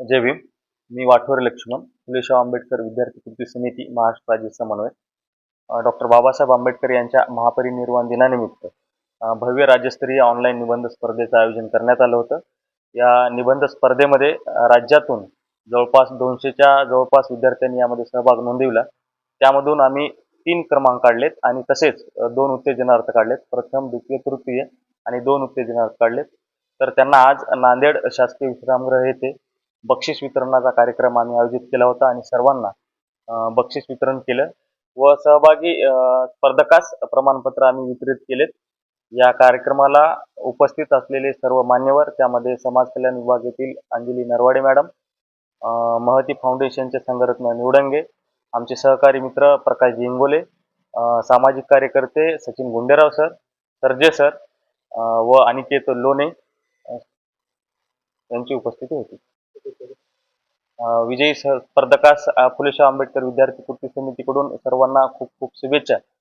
जय भीम. मी वाठोरे लक्ष्मण फुलेशाह आंबेडकर विद्यार्थी कृती समिती महाराष्ट्र राज्य समन्वय. डॉक्टर बाबासाहेब आंबेडकर यांच्या महापरिनिर्वाण दिनानिमित्त भव्य राज्यस्तरीय ऑनलाईन निबंध स्पर्धेचं आयोजन करण्यात आलं होतं. या निबंध स्पर्धेमध्ये राज्यातून जवळपास दोनशेच्या जवळपास विद्यार्थ्यांनी यामध्ये सहभाग नोंदविला. त्यामधून आम्ही तीन क्रमांक काढलेत आणि तसेच दोन उत्तेजनार्थ काढलेत. प्रथम द्वितीय तृतीय आणि दोन उत्तेजनार्थ काढलेत. तर त्यांना आज नांदेड शासकीय विश्रामगृह येथे बक्षीस वितरणाचा कार्यक्रम आम्ही आयोजित केला होता आणि सर्वांना बक्षीस वितरण केलं. व सहभागी स्पर्धकास प्रमाणपत्र आम्ही वितरित केलेत. या कार्यक्रमाला उपस्थित असलेले सर्व मान्यवर त्यामध्ये समाज कल्याण विभागातील अंजली नरवाडे मॅडम महती फाउंडेशनचे संघरत्न निवडंगे आमचे सहकारी मित्र प्रकाश जिंगोले सामाजिक कार्यकर्ते सचिन गुंडेराव सर सरजे सर व अनिकेत लोणे यांची उपस्थिती होती. विजयी स्पर्धकास अ, फुलेशाह आंबेडकर विद्यार्थी कृती समितीकडून सर्वांना खूप खूप शुभेच्छा.